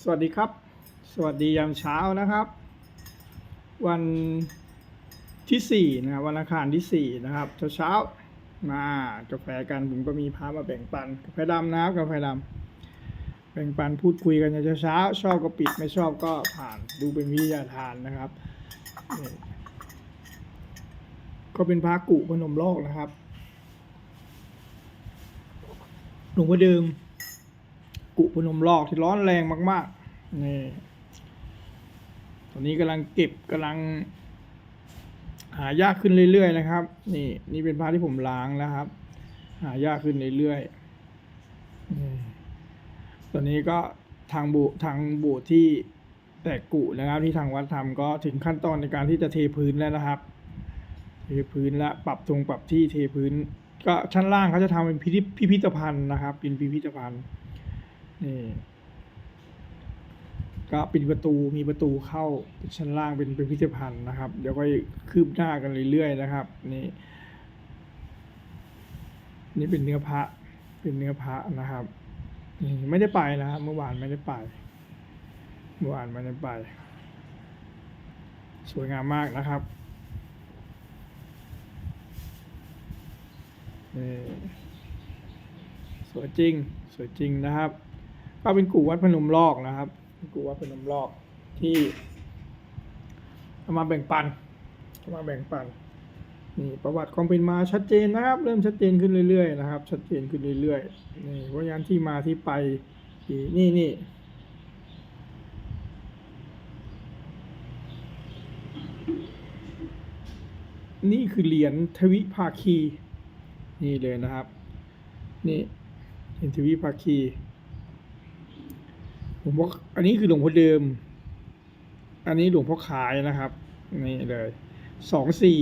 สวัสดีครับ สวัสดียามเช้านะครับ วันที่สี่นะครับวันอังคารที่สี่นะครับเช้าเช้ามากาแฟกันผมก็มีพามาแบ่งปันกาแฟดำนะครับกาแฟดำแบ่งปันพูดคุยกันเช้าเช้าชอบก็ปิดไม่ชอบก็ผ่านดูเป็นวิทยาทานนะครับ ก็เป็นพระกุพนมโลกนะครับหลวงพ่อเดิม กุพนมลอกที่ร้อนแรงมากๆนี่ตอนนี้กำลังเก็บกำลัง หายากขึ้นเรื่อยๆนะครับ นี่ นี่เป็นพระที่ผมล้างแล้วครับ หายากขึ้นเรื่อยๆนี่ตอนนี้ก็ทางบุทางบูที่แตกกุนะครับ ที่ทางวัดทำก็ถึงขั้นตอนในการที่จะเทพื้นแล้วนะครับ เทพื้นและปรับตรงปรับที่เทพื้น ก็ชั้นล่างเขาจะทำเป็นพิพิพิพิธภัณฑ์นะครับ เป็นพิพิธภัณฑ์ นี่ก็ปิดประตูมีประตูเข้าชั้นล่างเป็นเป็นพิพิธภัณฑ์นะครับ เดี๋ยวก็คืบหน้ากันเรื่อยๆนะครับ นี่ นี่เป็นเนื้อพระเป็นเนื้อพระนะครับนี่ไม่ได้ไปนะครับเมื่อวานไม่ได้ไป เมื่อวานไม่ได้ไป สวยงามมากนะครับนี่สวยจริง สวยจริงนะครับ ก็เป็นกูวัดพนมลอกนะครับกูวัดพนมลอกที่เอามาแบ่งปันเอามาแบ่งปันนี่ประวัติความเป็นมาชัดเจนนะครับ เริ่มชัดเจนขึ้นเรื่อยๆนะครับ ชัดเจนขึ้นเรื่อยๆนี่เพราะงั้นที่มาที่ไปที่นี่นี่นี่คือเหรียญทวิภาคี นี่เลยนะครับ นี่เหรียญทวิภาคี หลวงพ่ออันนี้คือหลวงพ่อเดิม อันนี้หลวงพ่อขายนะครับ นี่เลยสองสี่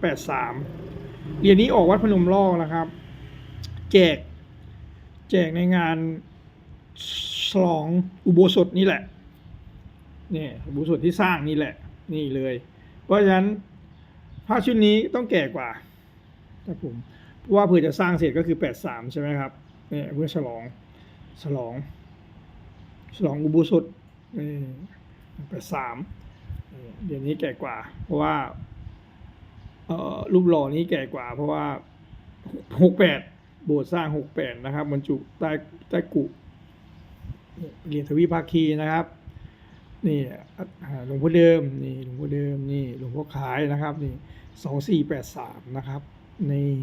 แปดสามเหรียญนี้ออกวัดพนมลอกนะครับ แจก แจกในงานฉลองอุโบสถนี่แหละนี่อุโบสถที่สร้างนี่แหละ นี่เลย เพราะฉะนั้นผ้าชุดนี้ต้องแก่กว่าครับผมเพราะว่าเผื่อจะสร้างเสร็จก็คือแปดสามใช่ไหมครับเนี่ยเพื่อฉลองฉลอง ฉลองอุโบสถแปดสามเดี๋ยวนี้แก่กว่า เพราะว่าเรูปหล่อนี้แก่กว่า เพราะว่าหกแปดโบสถ์สร้างหกแปดนะครับบรรจุใต้ใต้กุเหรียญทวีภาคีนะครับนี่หลวงพ่อเดิมนี่หลวงพ่อเดิมนี่หลวงพ่อขายนะครับนี่สองสี่แปดสามนะครับนี่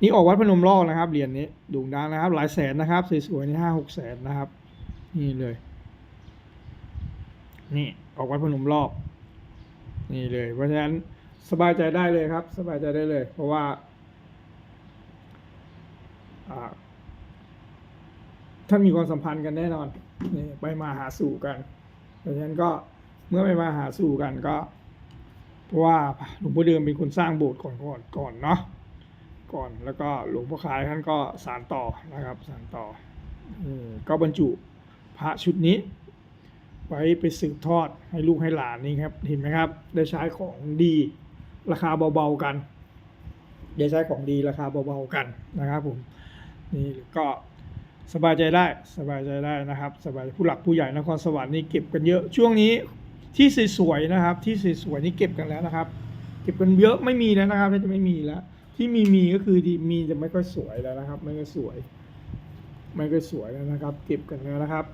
นี่ออกวัดพนมลอกนะครับเหรียญนี้โด่งดังนะครับ หลายแสนนะครับสวยๆนี่ห้าหกแสนนะครับ นี่เลย นี่ออกวัดพนมรอบ นี่เลย เพราะฉะนั้นสบายใจได้เลยครับ สบายใจได้เลย เพราะว่าอ่าท่านมีความสัมพันธ์กันแน่นอนนี่ไปมาหาสู่กัน เพราะฉะนั้นก็เมื่อไปมาหาสู่กันก็ เพราะว่าหลวงพ่อเดิมเป็นคนสร้างโบสถ์ก่อนก่อนก่อนเนาะก่อนแล้วก็หลวงพ่อคายท่านก็สานต่อนะครับสานต่ออืมก็บรรจุ พระชุดนี้ ไว้ไปสืบทอดให้ลูกให้หลานนี่ครับเห็นไหมครับ ได้ใช้ของดีราคาเบาๆกันได้ใช้ของดีราคาเบาๆกันนะครับผมนี่ก็สบายใจได้สบายใจได้นะครับ สบายผู้หลักผู้ใหญ่นครสวรรค์นี่เก็บกันเยอะช่วงนี้ที่สวยๆนะครับ ที่สวยๆนี่เก็บกันแล้วนะครับ เก็บกันเยอะไม่มีแล้วนะครับจะไม่มีแล้ว ที่มีมีก็คือมีจะไม่ค่อยสวยแล้วนะครับ ไม่ค่อยสวย ไม่ค่อยสวยแล้วนะครับ เก็บกันแล้วนะครับ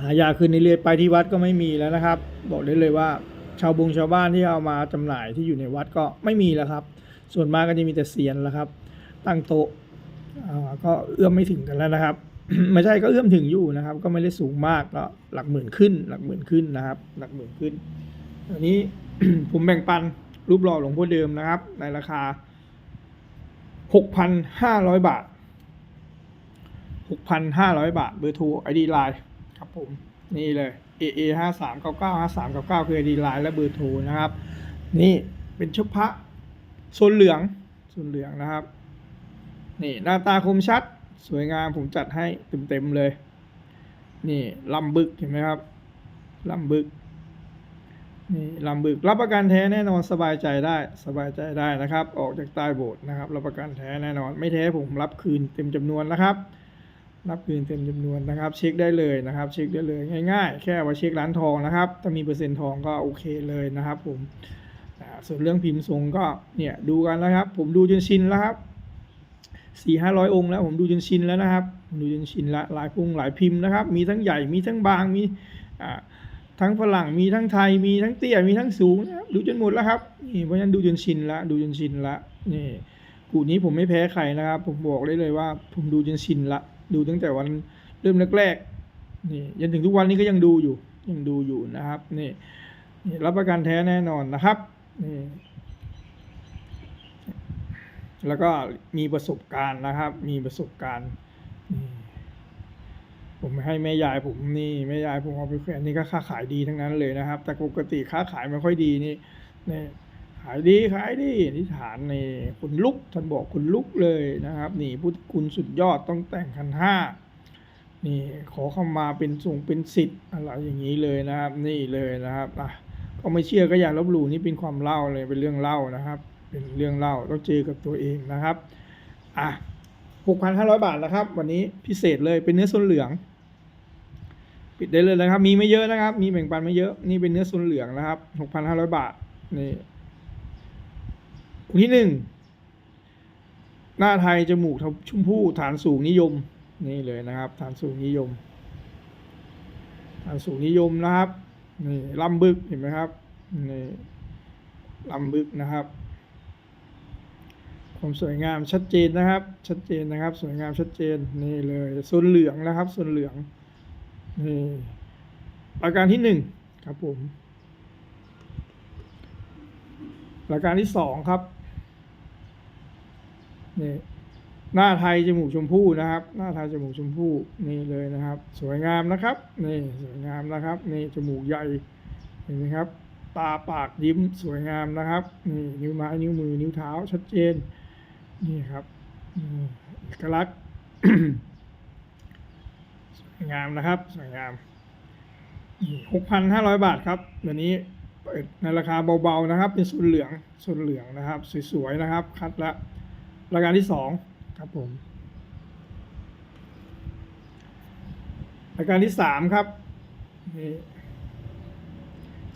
หายากขึ้นเรื่อยๆไปที่วัดก็ไม่มีแล้วนะครับ บอกได้เลยว่าชาวบงชาวบ้านที่เอามาจำหน่ายที่อยู่ในวัดก็ไม่มีแล้วครับ ส่วนมากก็จะมีแต่เซียนแล้วครับ ตั้งโต๊ะก็เอื้อมไม่ถึงกันแล้วนะครับ ไม่ใช่ก็เอื้อมถึงอยู่นะครับ ก็ไม่ได้สูงมากก็หลักหมื่นขึ้น หลักหมื่นขึ้นนะครับ หลักหมื่นขึ้นอันนี้ผมแบ่งปันรูปหล่อหลวงพ่อเดิมนะครับ ในราคา 6,500 บาท 6,500 บาท เบอร์โทรไอดีไลน์ ครับผมนี่เลย AA ห้าสามเก้าเก้าห้าสามเก้าเก้าคือดีไลน์และเบอร์โทรนะครับ นี่เป็นชุดพระโซนเหลืองโซนเหลืองนะครับ นี่หน้าตาคมชัด สวยงามผมจัดให้เต็มๆเลย นี่ลำบึกเห็นไหมครับลำบึกนี่ลำบึกรับประกันแท้แน่นอนสบายใจได้สบายใจได้นะครับ ออกจากใต้โบสถ์นะครับ รับประกันแท้แน่นอน ไม่แท้ผมรับคืนเต็มจำนวนนะครับ นับคืนเต็มจำนวนนะครับ เช็คได้เลยนะครับ เช็คได้เลยง่ายๆ แค่ว่าเช็คร้านทองนะครับ ถ้ามีเปอร์เซ็นต์ทองก็โอเคเลยนะครับผมส่วนเรื่องพิมพ์ทรงก็เนี่ยดูกันแล้วครับ ผมดูจนชินแล้วครับสี่ห้าร้อยองค์แล้วผมดูจนชินแล้วนะครับดูจนชินละหลายพุงหลายพิมพ์นะครับ มีทั้งใหญ่มีทั้งบางมีทั้งฝรั่งมีทั้งไทยมีทั้งเตี้ยมีทั้งสูงนะครับดูจนหมดแล้วครับนี่เพราะฉะนั้นดูจนชินละดูจนชินละนี่กูนี้ผมไม่แพ้ใครนะครับ ผมบอกได้เลยว่า ผมดูจนชินละ ดูตั้งแต่วันเริ่มแรกๆนี่ยันถึงทุกวันนี้ก็ยังดูอยู่ยังดูอยู่นะครับนี่นรับประกันแท้แน่นอนนะครับนี่แล้วก็มีประสบการณ์นะครับ มีประสบการณ์ผมให้แม่ยายผมนี่แม่ยายผมเอาไปแขวนนี่ก็ค้าขายดีทั้งนั้นเลยนะครับ แต่ปกติค้าขายไม่ค่อยดีนี่นี่ ขายดีขายดีนิฐานในคุณลุกท่านบอกคุณลุกเลยนะครับ นี่พุทธคุณสุดยอดต้องแต่งคันห้านี่ขอเข้ามาเป็นส่งเป็นสิทธิ์อะไรอย่างนี้เลยนะครับ นี่เลยนะครับอะก็ไม่เชื่อก็อย่าลบหลู่นี่เป็นความเล่าเลยเป็นเรื่องเล่านะครับ เป็นเรื่องเล่าต้องเจอกับตัวเองนะครับอะหกพันห้าร้อยบาทนะครับ วันนี้พิเศษเลยเป็นเนื้อส่วนเหลือง ปิดได้เลยนะครับ มีไม่เยอะนะครับ มีแบ่งปันไม่เยอะนี่เป็นเนื้อส่วนเหลืองนะครับหกพันห้าร้อยบาทนี่ ค์ที่หนึ่งหน้าไทยจมูกชมพู่ฐานสูงนิยมนี่เลยนะครับ ฐานสูงนิยม ฐานสูงนิยมนะครับนี่ลำบึกเห็นไหมครับนี่ลำบึกนะครับความสวยงามชัดเจนนะครับ ชัดเจนนะครับ สวยงามชัดเจนนี่เลยส่วนเหลืองนะครับส่วนเหลืองนี่ประการที่หนึ่งครับผมราการที่สองครับ นี่หน้าไทยจมูกชมพู่นะครับ หน้าไทยจมูกชมพู่นี่เลยนะครับ สวยงามนะครับนี่สวยงามนะครับนี่จมูกใหญ่เห็นไหมครับ ตาปากยิ้มสวยงามนะครับนี่นิ้วไม้นิ้วมือนิ้วเท้าชัดเจนนี่ครับเอกลักษณ์สวยงามนะครับสวยงามหกพันห้าร้อยบาทครับเดี๋ยวนี้เปิดในราคาเบาๆนะครับ เป็นส่วนเหลืองส่วนเหลืองนะครับ สวยๆนะครับ คัดละ รายการที่สองครับผมรายการที่สามครับนี่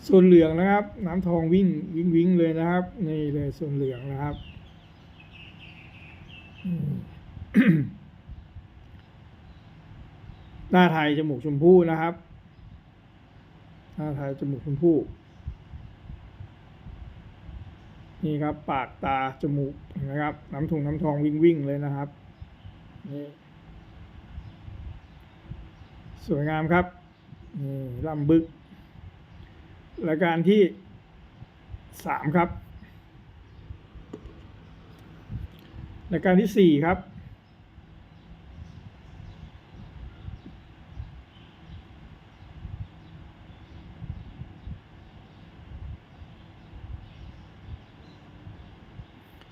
ส่วนเหลืองนะครับ น้ำทองวิ่งวิ่งวิ่งเลยนะครับนี่เลยส่วนเหลืองนะครับหน้าไทยจมูกชมพู่นะครับหน้าไทยจมูกชมพู่ นี่ครับ ปากตาจมูกนะครับน้ำถุงน้ำทองวิ่งวิ่งเลยนะครับนี่สวยงามครับนี่ลำบึกรายการที่สามครับรายการที่สี่ครับ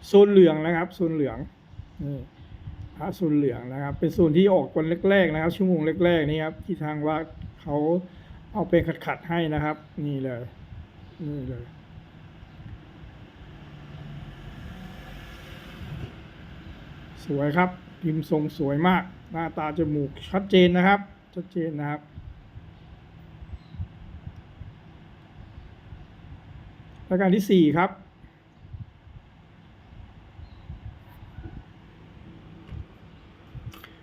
โซนเหลืองนะครับโซนเหลืองนี่พระโซนเหลืองนะครับ เป็นโซนที่ออกวันแรกๆนะครับ ชั่วโมงแรกๆนี่ครับที่ทางวัดเขาเอาไปขัดๆให้นะครับ นี่เลยนี่เลยสวยครับ พิมพ์ทรงสวยมาก หน้าตาจมูกชัดเจนนะครับ ชัดเจนนะครับรายการที่สี่ครับ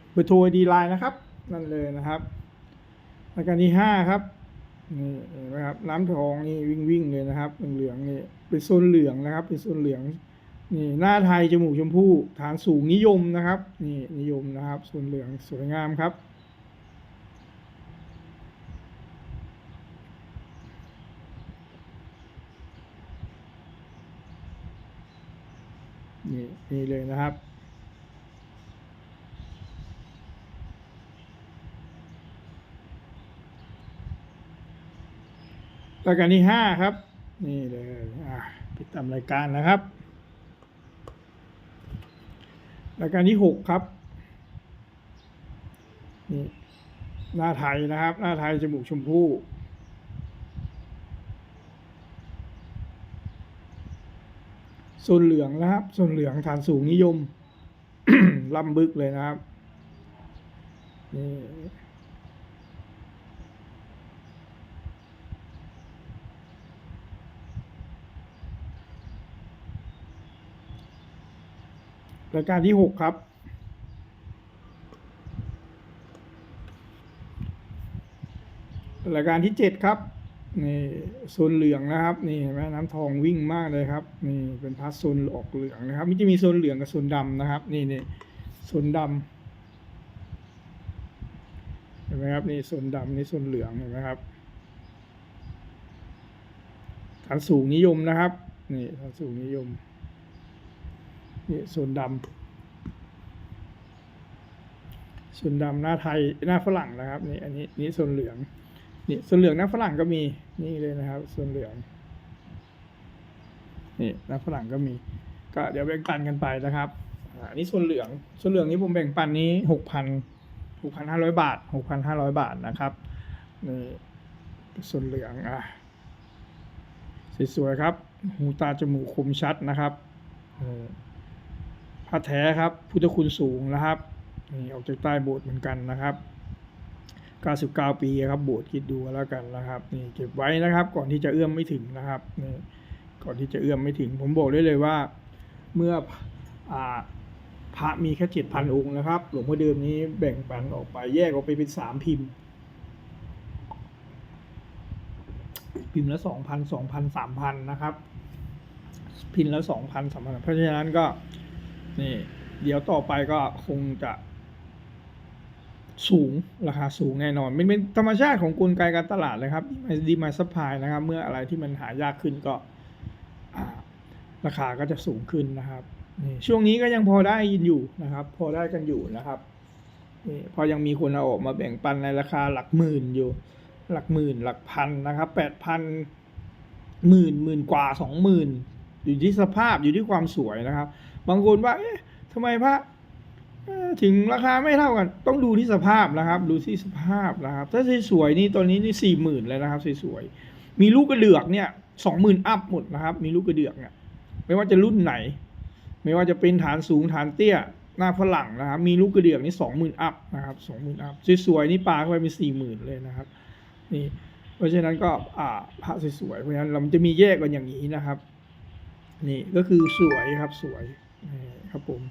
เบ อร์โทรดีไลน์นะครับ นั่นเลยนะครับรายการที่ห้าครับนี่เห็นไหมครับน้ำทองนี่วิ่งวิ่งเลยนะครับเหลืองๆนี่เป็นโซนเหลืองนะครับ เป็นโซนเหลืองนี่หน้าไทยจมูกชมพู่ฐานสูงนิยมนะครับนี่นิยมนะครับโซนเหลืองสวยงามครับนี่นี่เลยนะครับ รายการที่ห้าครับ นี่เลยปิดตามรายการนะครับ รายการที่หกครับนี่หน้าไทยนะครับ หน้าไทยจมูกชมพู่โซนเหลืองนะครับโซนเหลืองฐานสูงนิยมลำบึกเลยนะครับนี่ รายการที่หกครับ รายการที่เจ็ดครับนี่โซนเหลืองนะครับนี่เห็นไหมน้ำทองวิ่งมากเลยครับนี่เป็นพาสโซนออกเหลืองนะครับมันจะมีโซนเหลืองกับโซนดำนะครับ นี่นี่โซนดำเห็นไหมครับนี่โซนดำนี่โซนเหลืองเห็นไหมครับฐานสูงนิยมนะครับนี่ฐานสูงนิยม นี่โซนดำโซนดำหน้าไทยหน้าฝรั่งนะครับนี่อันนี้นี่โซนเหลืองนี่ส่วนเหลืองหน้าฝรั่งก็มีนี่เลยนะครับ ส่วนเหลืองนี่หน้าฝรั่งก็มี ก็เดี๋ยวแบ่งปันกันไปนะครับอันนี้ส่วนเหลือง ส่วนเหลืองนี้ผมแบ่งปันนี้หกพันหกพันห้าร้อยบาทหกพันห้าร้อยบาทนะครับนี่ส่วนเหลืองอะสวยๆครับ หูตาจมูกคมชัดนะครับ เออผ้าแท้ครับ พุทธคุณสูงนะครับนี่ออกจากใต้โบสถ์เหมือนกันนะครับ 99 ปีครับโบสถ์คิดดูแล้วกันนะครับนี่เก็บไว้นะครับ ก่อนที่จะเอื้อมไม่ถึงนะครับนี่ก่อนที่จะเอื้อมไม่ถึง ผมบอกได้เลยว่า เมื่ออ่าพระมีแค่เจ็ดพันองค์นะครับ หลวงพ่อเดิมนี้แบ่งปันออกไปแยกออกไปเป็นสามพิมพ์ พิมพ์ละสองพันสองพันสามพันนะครับ พิมพ์ละสองพันสามพันเพราะฉะนั้นก็ นี่ เดี๋ยวต่อไปก็คงจะ สูงราคาสูงแน่นอนมันเป็นธรรมชาติของกลไกการตลาดเลยครับดีมาซัพพลายนะครับ เมื่ออะไรที่มันหายากขึ้นก็ราคาก็จะสูงขึ้นนะครับช่วงนี้ก็ยังพอได้ยินอยู่นะครับ พอได้กันอยู่นะครับพอยังมีคนเอาออกมาแบ่งปันในราคาหลักหมื่นอยู่ หลักหมื่น หลักพันนะครับแปดพันหมื่นหมื่นกว่าสองหมื่นอยู่ที่สภาพอยู่ที่ความสวยนะครับ บางคนว่าเอ๊ะทำไมพระถึงราคาไม่เท่ากัน ต้องดูที่สภาพนะครับ ดูที่สภาพนะครับ ถ้าสวยๆนี่ตัวนี้นี่สี่หมื่นเลยนะครับสวยๆมีลูกกระเดือกเนี่ยสองหมื่นอัพหมดนะครับ มีลูกกระเดือกเนี่ยไม่ว่าจะรุ่นไหน ไม่ว่าจะเป็นฐานสูงฐานเตี้ยหน้าฝรั่งนะครับ มีลูกกระเดือกนี่สองหมื่นอัพนะครับสองหมื่นอัพสวยๆนี่ปลาเข้าไปเป็นสี่หมื่นเลยนะครับ นี่ เพราะฉะนั้นก็อ่าพระสวยๆเพราะฉะนั้นเราจะมีแยกกันอย่างนี้นะครับ นี่ก็คือสวยครับสวย ครับผม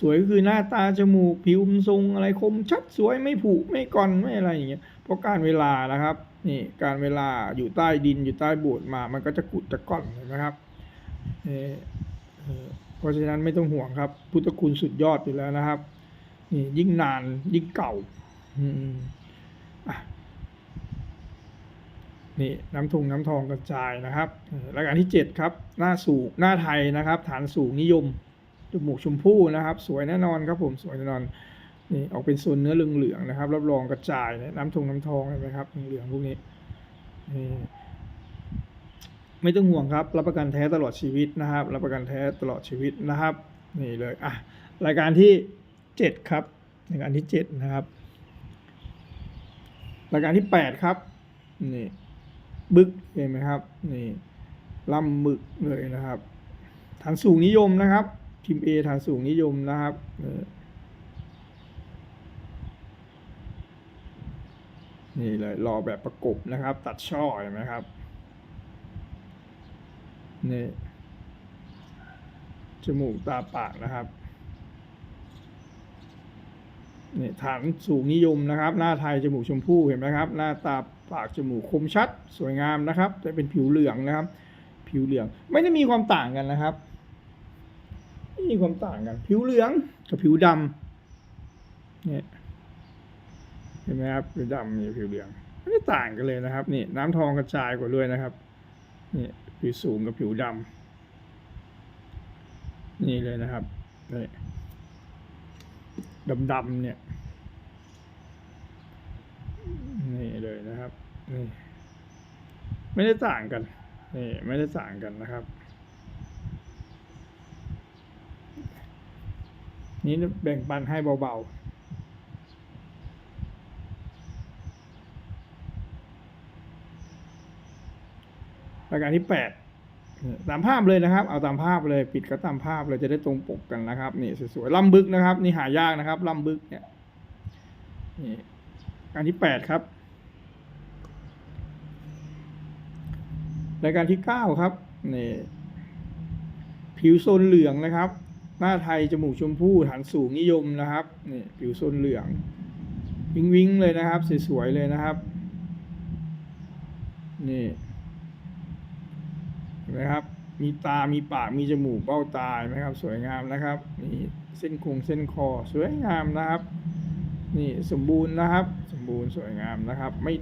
สวยก็คือหน้าตาจมูกผิวทรงอะไรคมชัดสวยไม่ผุไม่ก่อนไม่อะไรอย่างเงี้ยเพราะการเวลานะครับนี่การเวลาอยู่ใต้ดินอยู่ใต้โบสถ์มา มันก็จะกุดจะก้อนเห็นไหมครับเเพราะฉะนั้นไม่ต้องห่วงครับ พุทธคุณสุดยอดอยู่แล้วนะครับนี่ยิ่งนานยิ่งเก่า อืมอะ นี่น้ำทงน้ำทองกระจายนะครับรายการที่เจ็ดครับ หน้าสูงหน้าไทยนะครับ ฐานสูงนิยมจมูกชมพู่นะครับ สวยแน่นอนครับผมสวยแน่นอนนี่ออกเป็นโซนเนื้อเหลืองๆนะครับรับรองกระจายนะน้ำทงน้ำทองเห็นไหมครับเหลืองพวกนี้นี่ไม่ต้องห่วงครับ รับประกันแท้ตลอดชีวิตนะครับ รับประกันแท้ตลอดชีวิตนะครับ นี่เลยอะรายการที่เจ็ดครับรายการที่เจ็ดนะครับ รายการที่แปดครับนี่ บึกเห็นไหมครับนี่ล่ำหมึกเลยนะครับ ฐานสูงนิยมนะครับทีม A ฐานสูงนิยมนะครับนี่เลยรอแบบประกบนะครับ ตัดช่อเห็นไหมครับนี่จมูกตาปากนะครับ นี่ฐานสูงนิยมนะครับ หน้าไทยจมูกชมพู่เห็นไหมครับ หน้าตาปากจมูกคมชัด สวยงามนะครับแต่เป็นผิวเหลืองนะครับ ผิวเหลืองไม่ได้มีความต่างกันนะครับไม่มีความต่างกัน ผิวเหลืองกับผิวดำเนี่ยเห็นไหมครับผิวดำนี่ผิวเหลืองไม่ได้ต่างกันเลยนะครับนี่น้ำทองกระจายกว่าด้วยนะครับนี่ผิวสูงกับผิวดำนี่เลยนะครับนี่ ดำๆเนี่ย นี่เลยนะครับ นี่ ไม่ได้ต่างกัน นี่ ไม่ได้ต่างกันนะครับ นี้แบ่งปันให้เบาๆรายการที่แปด ตามภาพเลยนะครับ เอาตามภาพเลยปิดก็ตามภาพเลยจะได้ตรงปกกันนะครับนี่สวยๆลำบึกนะครับ นี่หายากนะครับลำบึกเนี่ยนี่การที่แปดครับรายการที่เก้าครับนี่ผิวโซนเหลืองนะครับ หน้าไทยจมูกชมพู่ฐานสูงนิยมนะครับนี่ผิวโซนเหลือง วิงวิงเลยนะครับสวยๆเลยนะครับนี่ นไหมครับ มีตา มีปาก มีจมูก เบ้าตาเห็นไหมครับ สวยงามนะครับ นี่เส้นคงเส้นคอ สวยงามนะครับ นี่สมบูรณ์นะครับ สมบูรณ์สวยงามนะครับ ไม่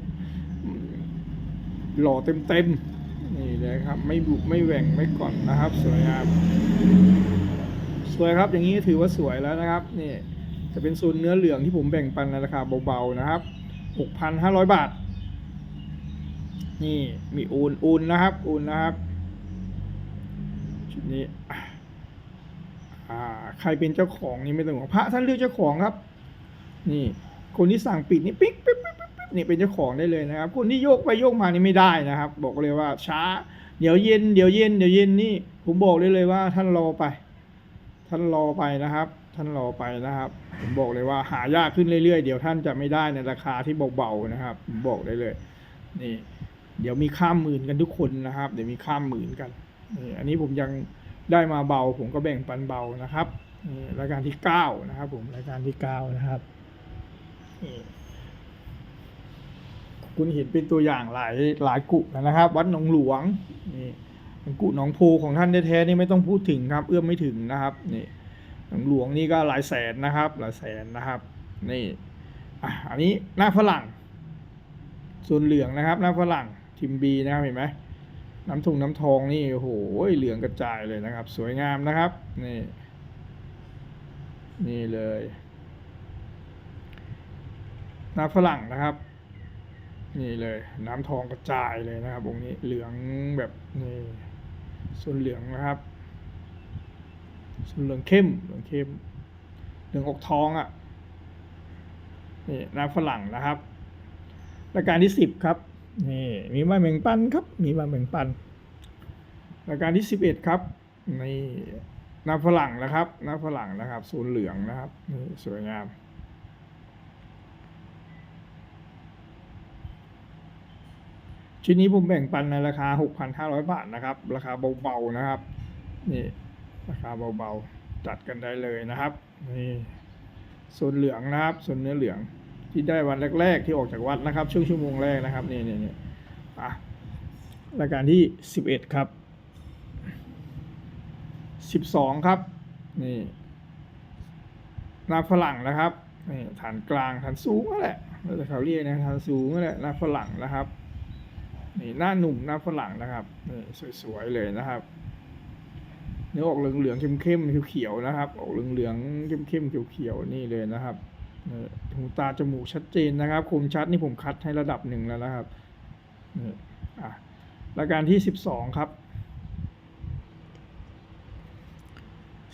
หล่อเต็มเต็มๆนี่เลยครับ ไม่บุกไม่แหว่งไม่ก่อนนะครับ สวยงาม สวยครับ อย่างนี้ถือว่าสวยแล้วนะครับ นี่จะเป็นโซนเนื้อเหลืองที่ผมแบ่งปันในราคาเบาๆนะครับ 6,500 บาท นี่มีอูนอูนนะครับอูนนะครับ ชุดนี้อ่ใครเป็นเจ้าของนี่ไม่ต้องห่วงพระท่านเลือกเจ้าของครับ นี่ คนที่สั่งปิดนี่ปิ๊กปิ๊กปิ๊กปิ๊กปิ๊กนี่เป็นเจ้าของได้เลยนะครับ คนที่โยกไปโยกมานี่ไม่ได้นะครับ บอกเลยว่าช้า เดี๋ยวเย็นเดี๋ยวเย็นเดี๋ยวเย็นนี่ ผมบอกได้เลยว่าท่านรอไป ท่านรอไปนะครับ ท่านรอไปนะครับ ผมบอกเลยว่าหายากขึ้นเรื่อยๆเดี๋ยวท่านจะไม่ได้ในราคาที่เบาๆนะครับ ผมบอกได้เลย นี่ เดี๋ยวมีข้ามหมื่นกันทุกคนนะครับ เดี๋ยวมีข้ามหมื่นกัน นี่อันนี้ผมยังได้มาเบาผมก็แบ่งปันเบานะครับนี่รายการที่เก้านะครับผมรายการที่เก้านะครับคุณเห็นเป็นตัวอย่างหลายหลายกุนะครับ วัดหนองหลวงนี่กุหนองโพของท่านแท้ๆนี่ไม่ต้องพูดถึงครับ เอื้อมไม่ถึงนะครับนี่หนองหลวงนี่ก็หลายแสนนะครับ หลายแสนนะครับนี่อะอันนี้หน้าฝรั่งส่วนเหลืองนะครับ หน้าฝรั่งทิมบีนะครับเห็นไหม น้ำถุงน้ำทองนี่โอ้โหเหลืองกระจายเลยนะครับ สวยงามนะครับ นี่ นี่เลยน้ำฝรั่งนะครับ นี่เลย น้ำทองกระจายเลยนะครับองค์นี้เหลืองแบบนี่ส่วนเหลืองนะครับส่วนเหลืองเข้มเหลืองเข้มเหลืองอกทองอะ่ะนี่น้ำฝรั่งนะครับรายการที่สิบครับ นี่มีมาแบ่งปันครับ มีมาแบ่งปันรายการที่สิบเอ็ดครับนี่น้ำฝรั่งนะครับน้ำฝรั่งนะครับศูนย์เหลืองนะครับนี่สวยงามชิ้นนี้ผมแบ่งปันในราคา 6,500 บาทนะครับ ราคาเบาๆนะครับ นี่ราคาเบาๆจัดกันได้เลยนะครับ นี่โซนเหลืองนะครับโซนเนื้อเหลือง ที่ได้วันแรก ๆ ที่ออกจากวัดนะครับ ช่วงชั่วโมงแรกนะครับนี่นี่นี่อะรายการที่สิบเอ็ดครับสิบสองครับนี่นาฝรั่งนะครับนี่ฐานกลางฐานสูงนั่นแหละเราจะเขาเรียกนะฐานสูงนั่นแหละนาฝรั่งนะครับนี่หน้าหนุ่มหน้าฝรั่งนะครับนี่สวยๆเลยนะครับเนื้อออกเหลืองๆเข้มๆเขียวๆนะครับ ออกเหลืองๆเข้มๆเขียวๆนี่เลยนะครับ หูตาจมูกชัดเจนนะครับคมชัดนี่ผมคัดให้ระดับหนึ่งแล้วนะครับนี่อะรายการที่สิบสองครับ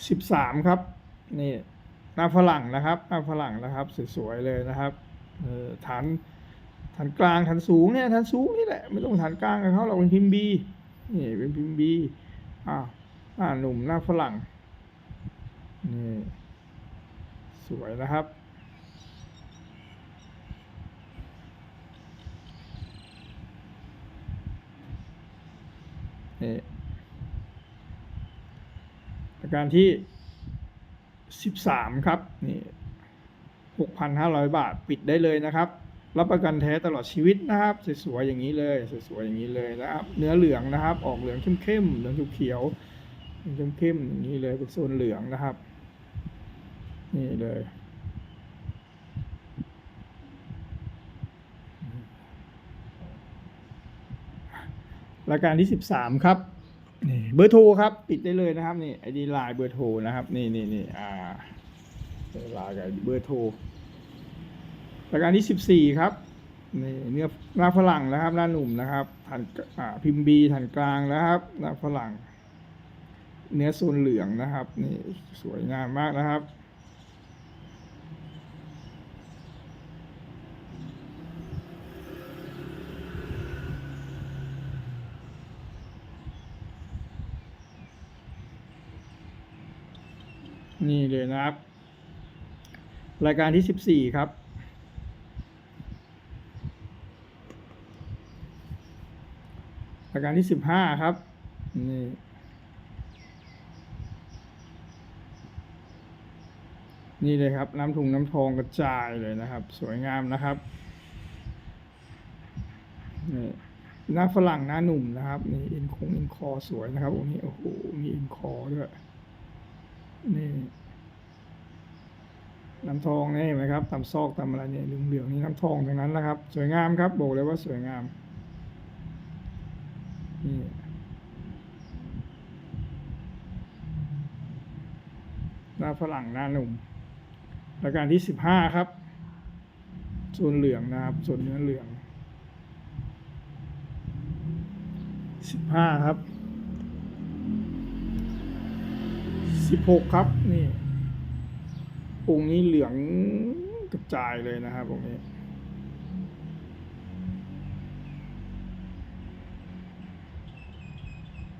สิบสามครับนี่หน้าฝรั่งนะครับหน้าฝรั่งนะครับสวยๆเลยนะครับฐานฐานกลางฐานสูงเนี่ยฐานสูงนี่แหละไม่ต้องฐานกลางกับเขาเราเป็นพิมพ์บีนี่เป็นพิมพ์บีอ่าหน้าหนุ่มหน้าฝรั่งนี่สวยนะครับ นี่ประการที่สิบสามครับนี่หกพันห้าร้อยบาทปิดได้เลยนะครับ รับประกันแท้ตลอดชีวิตนะครับสวยๆอย่างนี้เลยสวยๆอย่างนี้เลยนะครับเนื้อเหลืองนะครับ ออกเหลืองเข้มๆเหลืองเขียวๆเข้มๆอย่างนี้เลยเป็นโซนเหลืองนะครับ นี่เลย รายการที่สิบสามครับนี่เบอร์โทรครับปิดได้เลยนะครับนี่ไอดีไลน์เบอร์โทรนะครับนี่นี่นี่อ่าเบอร์ไลน์กับเบอร์โทรรายการที่สิบสี่ครับนี่เนื้อหน้าฝรั่งนะครับหน้าหนุ่มนะครับฐานอ่าพิมพ์บีฐานกลางนะครับหน้าฝรั่ง เนื้อโซนเหลืองนะครับนี่สวยงามมากนะครับ นี่เลยนะครับ รายการที่ 14 ครับ รายการที่ 15 ครับ นี่นี่เลยครับ น้ำถุงน้ำทองกระจายเลยนะครับ สวยงามนะครับนี่หน้าฝรั่งหน้าหนุ่มนะครับนี่อินคงอินคอสวยนะครับตรงนี้โอ้โหมีอินคอด้วย นี่น้ำทองนี่เห็นไหมครับตามซอกตามอะไรเนี่ยเหลืองๆนี่น้ำทองทั้งนั้นแหละครับ สวยงามครับบอกเลยว่าสวยงามนี่หน้าฝรั่งหน้าหนุ่มรายการที่สิบห้าครับส่วนเหลืองนะครับส่วนเนื้อเหลืองสิบห้าครับ สิบหกครับ นี่องค์นี้เหลืองกระจายเลยนะครับองค์นี้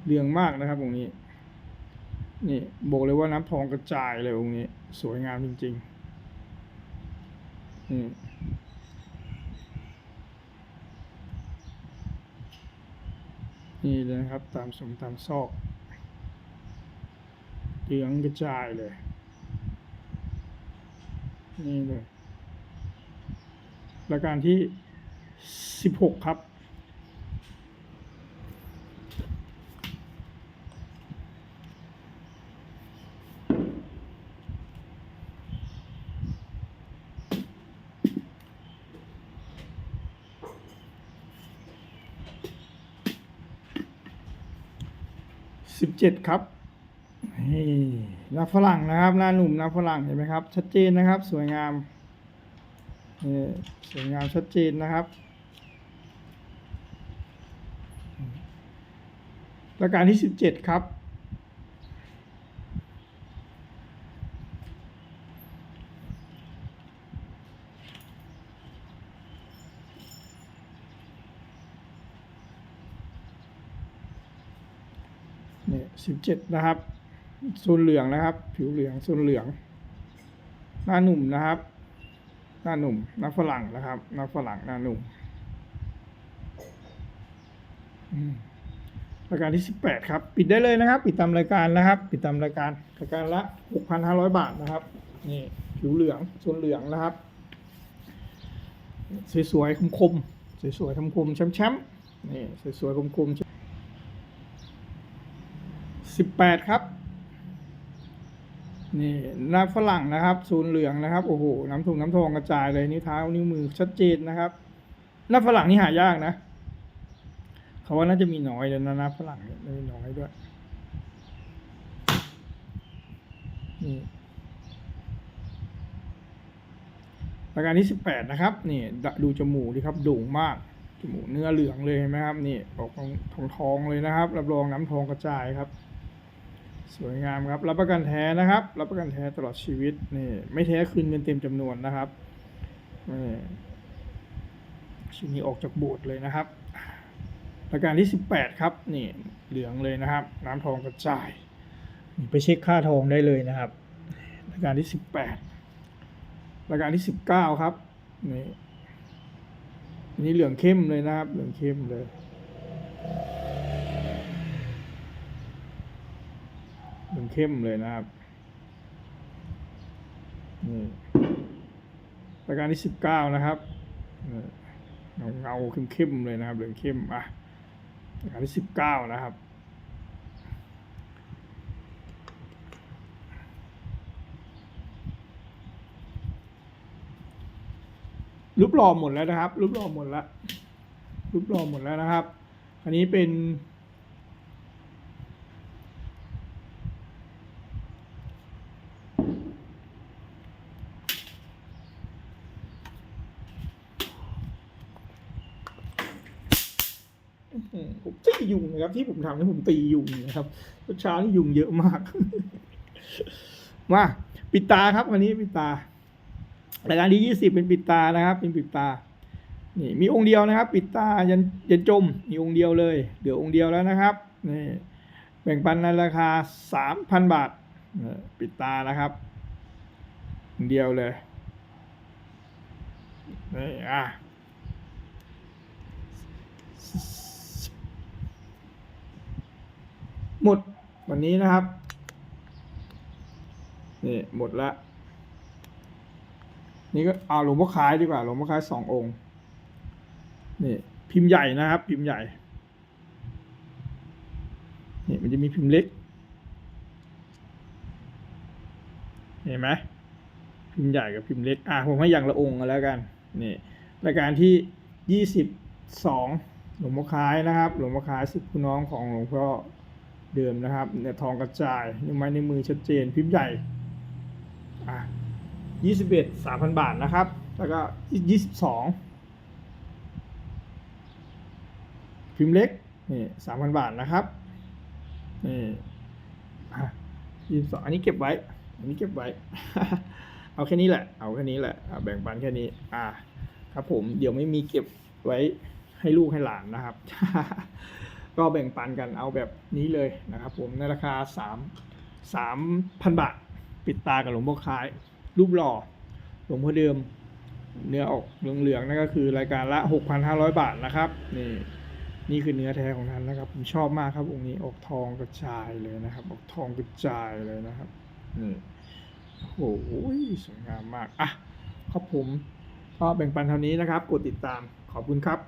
เหลืองมากนะครับองค์นี้ นี่บอกเลยว่าน้ำทองกระจายเลยองค์นี้ สวยงามจริงๆอืมนี่เลยนะครับ ตามสมตามซอก เหลืองกระจายเลย นี่เลยรายการที่สิบหกครับ สิบเจ็ดครับ หน้าฝรั่งนะครับหน้าหนุ่มหน้าฝรั่งเห็นไหมครับ ชัดเจนนะครับ สวยงามนี่สวยงามชัดเจนนะครับประการที่สิบเจ็ดครับเนี่ยสิบเจ็ดนะครับ โซนเหลืองนะครับ ผิวเหลืองโซนเหลือง หน้าหนุ่มนะครับ หน้าหนุ่มหน้าฝรั่งนะครับหน้าฝรั่งหน้าหนุ่มรายการที่สิบแปดครับ ปิดได้เลยนะครับ ปิดตามรายการนะครับ ปิดตามรายการรายการละหกพันห้าร้อยบาทนะครับนี่ผิวเหลืองโซนเหลืองนะครับสวยๆคมๆสวยๆคมๆแชมป์ๆนี่สวยๆคมๆสิบแปดครับ นี่หน้าฝรั่งนะครับศูนย์เหลืองนะครับโอ้โหน้ำถุงน้ำทองกระจายเลยนิ้วเท้านิ้วมือชัดเจนนะครับ หน้าฝรั่งนี่หายากนะเขาว่าน่าจะมีน้อยเลยนะหน้าฝรั่งเนี่ยมีน้อยด้วยนี่ประการที่สิบแปดนะครับ นี่ดูจมูกดิครับโด่งมากจมูกเนื้อเหลืองเลยเห็นไหมครับนี่ออกทองทองเลยนะครับ รับรองน้ำทองกระจายครับ สวยงามครับ รับประกันแท้นะครับ รับประกันแท้ตลอดชีวิตนี่ไม่แท้คืนเงินเต็มจำนวนนะครับนี่ชิ้นนี้ออกจากโบสถ์เลยนะครับประการที่สิบแปดครับนี่เหลืองเลยนะครับ น้ำทองกระจายนี่ไปเช็คค่าทองได้เลยนะครับรายการที่สิบแปดรายการที่สิบเก้าครับนี่นนี้เหลืองเข้มเลยนะครับ เหลืองเข้มเลย เหลืองเข้มเลยนะครับนี่รายการที่สิบเก้านะครับเงาเงาเข้มๆเลยนะครับเหลืองเข้มอะรายการที่สิบเก้านะครับรูปหล่อหมดแล้วนะครับรูปหล่อหมดแล้วรูปหล่อหมดแล้วนะครับ อันนี้เป็น อืมผมตียุง นะครับ ที่ผมทำนี่ผมตียุงนะครับเช้านี่ยุงเยอะมาก มาปิดตาครับ วันนี้ปิดตารายการที่ยี่สิบเป็นปิดตานะครับ เป็นปิดตานี่มีองค์เดียวนะครับ ปิดตายันยันจมมีองค์เดียวเลยเหลือองค์เดียวแล้วนะครับนี่แบ่งปันในราคาสามพันบาทปิดตานะครับองเดียวเลยนี่อะ หมดวันนี้นะครับนี่หมดละนี่ก็เอาหลวงพ่อคล้ายดีกว่าหลวงพ่อคล้ายสององค์นี่พิมพ์ใหญ่นะครับ พิมพ์ใหญ่นี่มันจะมีพิมพ์เล็ก เห็นไหมพิมพ์ใหญ่กับพิมพ์เล็กอะผมให้อย่างละองค์กันแล้วกันนี่รายการที่ยี่สิบสองหลวงพ่อคล้ายนะครับ หลวงพ่อคล้ายสิทธิผู้น้องของหลวงพ่อ เดิมนะครับเนี่ยทองกระจายนิ้วไม้ในมือชัดเจน พิมพ์ใหญ่อะยี่สิบเอ็ดสามพันบาทนะครับ แล้วก็ยี่สิบสองพิมพ์เล็กนี่สามพันบาทนะครับนี่ยี่สิบสองอันนี้เก็บไว้ อันนี้เก็บไว้ เอาแค่นี้แหละ เอาแค่นี้แหละอะแบ่งปันแค่นี้ อ่า ครับผม เดี๋ยวไม่มีเก็บไว้ให้ลูกให้หลานนะครับ ก็แบ่งปันกันเอาแบบนี้เลยนะครับผมในราคาสามสามพันบาท ปิดตากับหลวงพ่อคล้าย รูปหล่อหลวงพ่อเดิม เนื้อออกเหลืองๆนั่นก็คือรายการละ 6,500 บาทนะครับนี่นี่คือเนื้อแท้ของท่านนะครับ ผมชอบมากครับองค์นี้ออกทองกระจายเลยนะครับ ออกทองกระจายเลยนะครับนี่โอ้โหสวยงามมากอะครับผมก็แบ่งปันเท่านี้นะครับ กดติดตามขอบคุณครับ